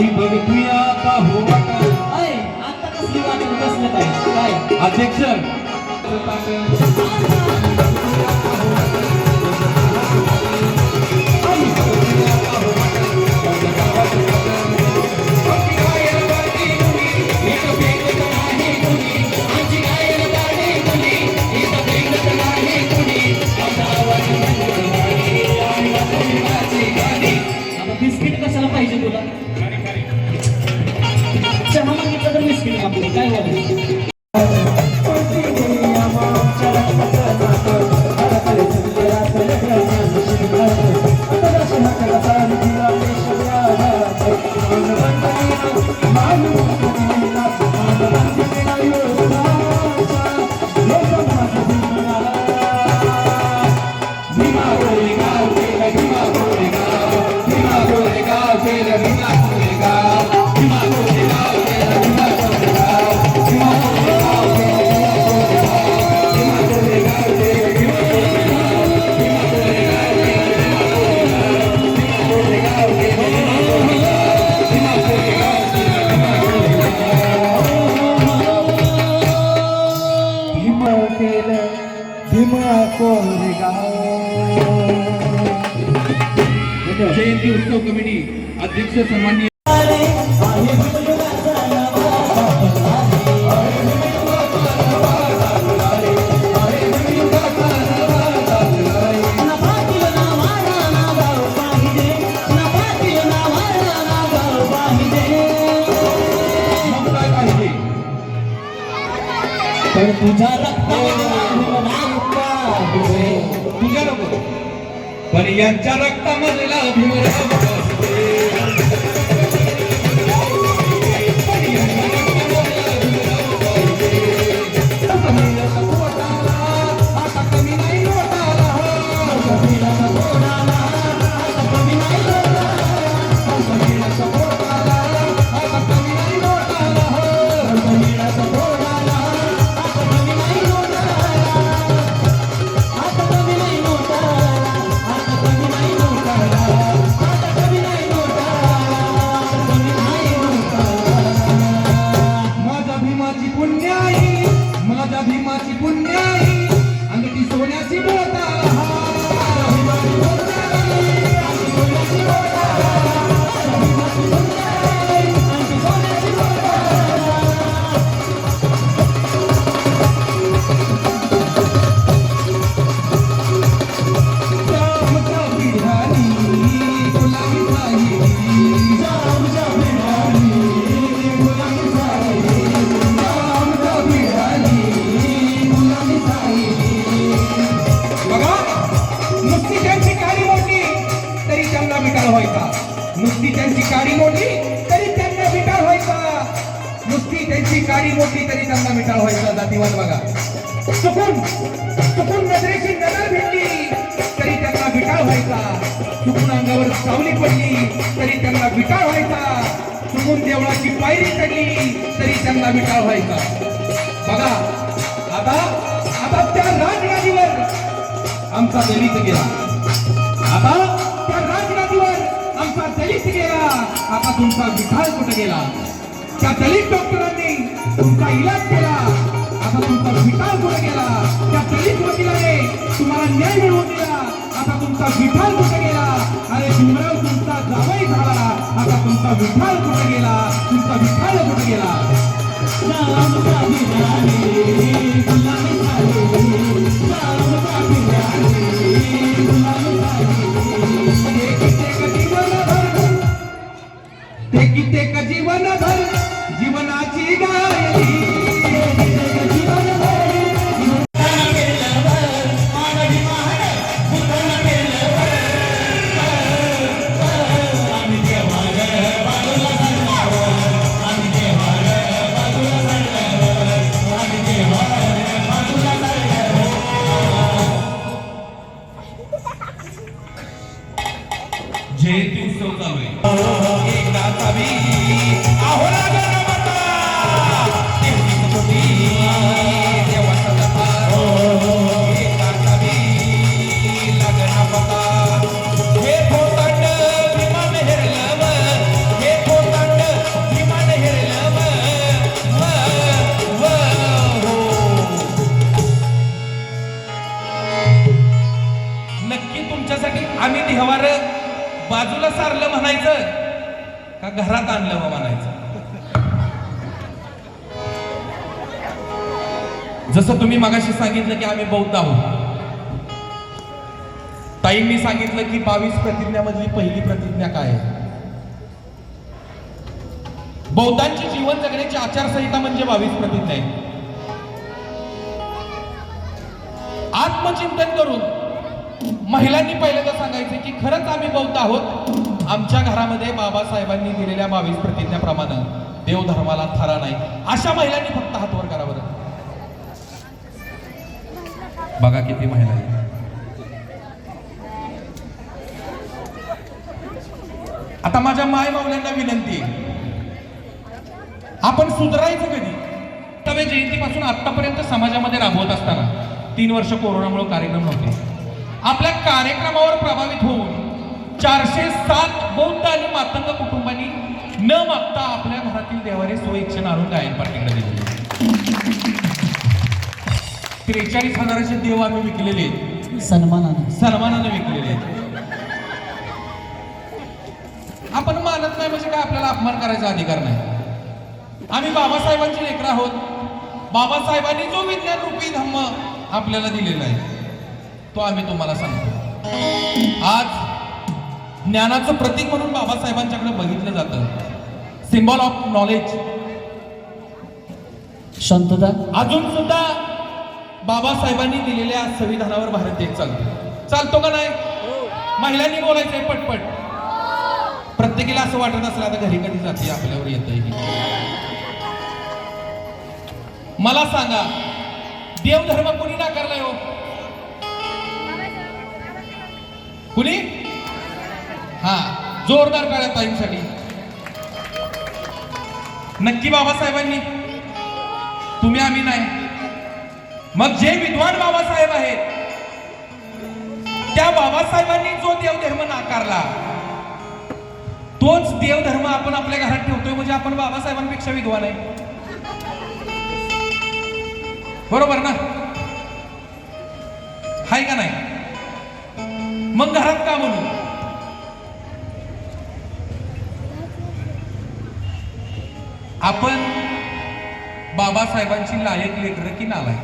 आम्ही बघतोया आता हो. आता कसली वाटत बसलं काय काय? अध्यक्ष. जयंती उत्सव कमिटी अध्यक्ष सन्मान्य तुझ्या रक्ता पण यांच्या रक्तामधला भीमराव मोठी मोठी तरी त्यांना मिठाळ व्हायचा जातीवाद बघा. चुकून चुकून नजरेची नजर भेटली तरी त्यांना विटाळ व्हायचा. चुकून अंगावर सावली पडली तरी त्यांना विटाळ व्हायचा. चुकून देवळाची पायरी चढली तरी त्यांना विटाळ व्हायचा. बघा आता आता त्या राजगादीवर आमचा दलित गेला. आता त्या राजगादीवर आमचा दलित गेला. आता तुमचा विठाळ कुठे गेला? त्या दलित डॉक्टरांनी तुमचा इलाज केला. आता तुमचा विठाल कुठे गेला. त्या दलित वकिलाने तुम्हाला न्याय मिळवून दिला. आता तुमचा विठाल कुठे गेला. अरे भीमराव तुमचा जावई झाला. आता तुमचा विठाल कुठे गेला. तुमचा विठाल कुठे गेला. आम्ही देवार बाजूला सारलं म्हणायचं का घरात आणलं हो म्हणायचं? जसं तुम्ही मगाशी सांगितलं की आम्ही बौद्ध आहोत. ताईंनी सांगितलं की बावीस प्रतिज्ञामधली पहिली प्रतिज्ञा काय आहे? बौद्धांची जीवन जगण्याची आचारसंहिता म्हणजे बावीस प्रतिज्ञा आहे. आत्मचिंतन करून महिलांनी पहिल्यांदा सांगायचं की खरंच आम्ही बौद्ध आहोत. आमच्या घरामध्ये बाबासाहेबांनी दिलेल्या बावीस प्रतिज्ञाप्रमाणे देव धर्माला थारा नाही. अशा महिलांनी फक्त हातवर करावं करा बरं. बघा किती महिला आता माझ्या माय मावल्यांना विनंती आहे. आपण सुधारायचं कधी? तवे जयंतीपासून आतापर्यंत समाजामध्ये राबवत असताना. तीन वर्ष कोरोनामुळे कार्यक्रम नव्हते. आपल्या कार्यक्रमावर प्रभावित होऊन चारशे सात बौद्ध आणि मातंग कुटुंबांनी न मागता आपल्या घरातील देवारे स्वइच्छेनं आणून गायन पार्टीकडे दिले. त्रेचाळीस हजाराचे देव आम्ही विकलेले आहेत. सन्मानानं. सन्मानाने विकलेले आहेत. आपण मानत नाही म्हणजे काय आपल्याला अपमान करायचा अधिकार नाही. आम्ही बाबासाहेबांची लेकर आहोत. बाबासाहेबांनी जो विज्ञान रूपी धम्म आपल्याला दिलेला आहे. तो आम्ही तुम्हाला सांगतो. आज ज्ञानाचं प्रतीक म्हणून बाबासाहेबांच्याकडे बघितलं जातं. सिम्बॉल ऑफ नॉलेज शांतता. अजून सुद्धा बाबासाहेबांनी दिलेल्या संविधानावर भारत देश चालतो. चालतो का नाही? महिलांनी बोलायचंय पटपट. प्रत्येकीला असं वाटत असलं आता घरी कधी जाते आपल्यावर येतंय मला सांगा देवधर्म कोणी नाकारलाय हो? कुणी? हा जोरदार काळ्या ताईंसाठी. नक्की बाबासाहेबांनी. तुम्ही आम्ही नाही. मग जे विद्वान बाबासाहेब आहेत त्या बाबासाहेबांनी जो देवधर्म नाकारला तोच देवधर्म आपण आपल्या घरात ठेवतोय म्हणजे आपण बाबासाहेबांपेक्षा विद्वान आहे. बरोबर ना? हाय का नाही? मग घरात का म्हणू आपण बाबासाहेबांची लायक लेकर की नालाय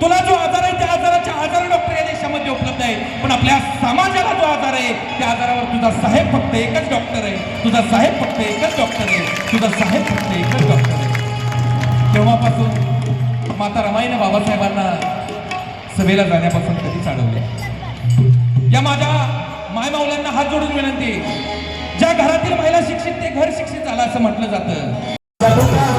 तुला जो आजार आहे त्या आजाराच्या आजार डॉक्टर या देशामध्ये उपलब्ध आहे. पण आपल्या समाजाला जो आजार आहे त्या आजारावर तुझा साहेब फक्त एकच डॉक्टर आहे. तुझा साहेब फक्त एकच डॉक्टर आहे. तुझा साहेब फक्त एकच डॉक्टर आहे. तेव्हापासून माता रमाईने बाबासाहेबांना सभेला जाण्यापासून कधीच अडवले या माझ्या मायमावल्यांना हात जोडून विनंती. ज्या घरातील महिला शिक्षित ते घर शिक्षित झालं असं म्हटलं जातं.